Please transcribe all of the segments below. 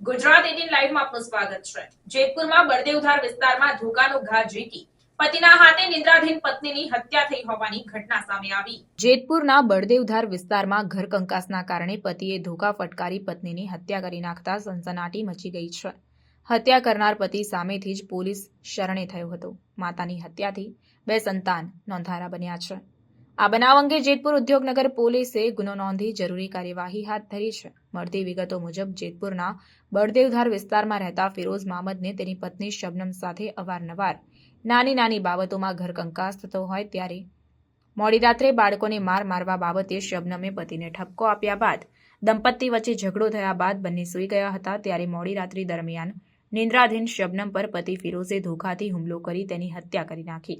Gujarat eighteen લાઈવમાં આપનું સ્વાગત છે. જેતપુરમાં બળદેવધાર વિસ્તારમાં ધોકાનો ઘા ઝીકી. પતિના હાથે નિદ્રાધીન પત્નીની હત્યા થઈ હોવાની બળદેવધાર વિસ્તારમાં ઘર કંકાસના કારણે પતિએ ધોકા ફટકારી પત્નીની હત્યા કરી નાખતા સનસનાટી મચી ગઈ છે. હત્યા કરનાર પતિ સામેથી જ પોલીસ શરણે થયો હતો. માતાની હત્યાથી બે સંતાન નોંધારા બન્યા છે. આ બનાવ અંગે જેતપુર ઉદ્યોગનગર પોલીસે ગુનો નોંધી જરૂરી કાર્યવાહી હાથ ધરી છે. મળતી વિગતો મુજબ, જેતપુરના બળદેવધાર વિસ્તારમાં રહેતા ફિરોઝ મામદને તેની પત્ની શબનમ સાથે અવારનવાર નાની નાની બાબતોમાં ઘર કંકાસ થતો હોય ત્યારે મોડી રાત્રે બાળકોને માર મારવા બાબતે શબનમે પતિને ઠપકો આપ્યા બાદ દંપતી વચ્ચે ઝઘડો થયા બાદ બંને સૂઈ ગયા હતા. ત્યારે મોડી રાત્રિ દરમિયાન નિંદ્રાધીન શબનમ પર પતિ ફિરોઝે ધોખાથી હુમલો કરી તેની હત્યા કરી નાખી.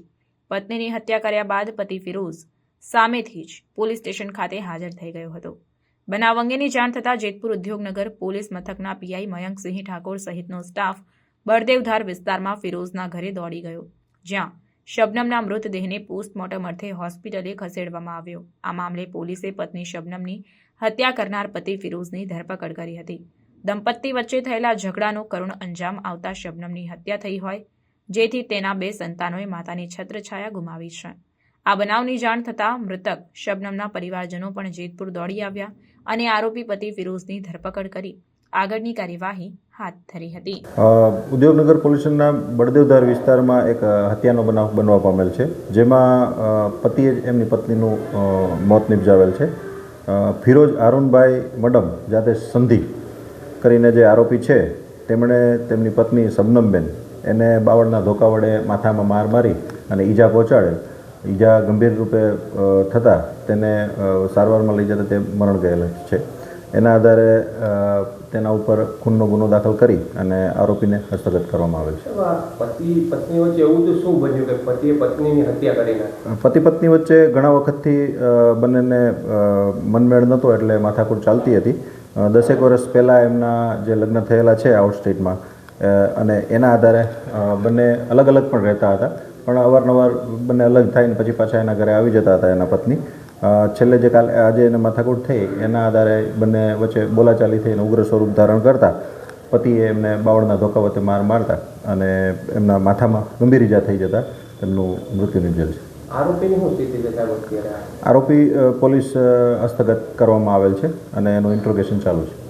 પત્નીની હત્યા કર્યા બાદ પતિ ફિરોઝ સામેથી જ પોલીસ સ્ટેશન ખાતે હાજર થઈ ગયો હતો. બનાવ અંગેની જાણ થતાં જેતપુર ઉદ્યોગનગર પોલીસ મથકના પીઆઈ મયંકસિંહ ઠાકોર સહિતનો સ્ટાફ બળદેવધાર વિસ્તારમાં ફિરોઝના ઘરે દોડી ગયો, જ્યાં શબનમના મૃતદેહને પોસ્ટમોર્ટમ અર્થે હોસ્પિટલે ખસેડવામાં આવ્યો. આ મામલે પોલીસે પત્ની શબનમની હત્યા કરનાર પતિ ફિરોઝની ધરપકડ કરી હતી. દંપતી વચ્ચે થયેલા ઝઘડાનો કરુણ અંજામ આવતા શબનમની હત્યા થઈ હોય, જેથી તેના બે સંતાનોએ માતાની છત્રછાયા ગુમાવી છે. આ બનાવની જાણ થતાં મૃતક શબનમના પરિવારજનો પણ જેતપુર દોડી આવ્યા અને આરોપી પતિ ફિરોઝની ધરપકડ કરી. આગળની કાર્યવાહી હાથ ધરી હતી. ઉદ્યોગનગર પોલ્યુશનના બળદેવધાર વિસ્તારમાં એક હત્યાનો બનાવ બનવા પામેલ છે. જેમાં પતિએ જ એમની પત્નીનું મોત નિપજાવેલ છે. ફિરોજ અરુણભાઈ મડમ, જાતે સંધિ કરીને જે આરોપી છે, તેમણે તેમની પત્ની શબનમબેન એને બાવળના ધોકા વડે માથામાં માર મારી અને ઈજા પહોંચાડેલ. ઈજા ગંભીર રૂપે થતાં તેને સારવારમાં લઈ જતા તે મરણ ગયેલ છે. એના આધારે તેના ઉપર ખૂનનો ગુનો દાખલ કરી અને આરોપીને હસ્તગત કરવામાં આવેલ છે. પતિ પત્ની વચ્ચે એવું તો શું બન્યું કે પતિએ પત્નીની હત્યા કરી પતિ પત્ની વચ્ચે ઘણા વખતથી બંનેને મનમેળ નહોતો એટલે માથાકૂટ ચાલતી હતી. દસેક વર્ષ પહેલાં એમના જે લગ્ન થયેલા છે આઉટ સ્ટેટમાં અને એના આધારે બંને અલગ અલગ પણ રહેતા હતા. પણ અવારનવાર બંને અલગ થઈને પછી પાછા એના ઘરે આવી જતા હતા એના પત્ની. છેલ્લે જે કાલે આજે એને માથાકૂટ થઈ એના આધારે બંને વચ્ચે બોલાચાલી થઈને ઉગ્ર સ્વરૂપ ધારણ કરતા. પતિએ એમને બાવળના ધોકા વચ્ચે માર મારતા અને એમના માથામાં ગંભીર ઈજા થઈ જતા તેમનું મૃત્યુ નિપજેલ છે આરોપી પોલીસ હસ્તગત કરવામાં આવેલ છે અને એનું ઇન્ટ્રોગેશન ચાલુ છે.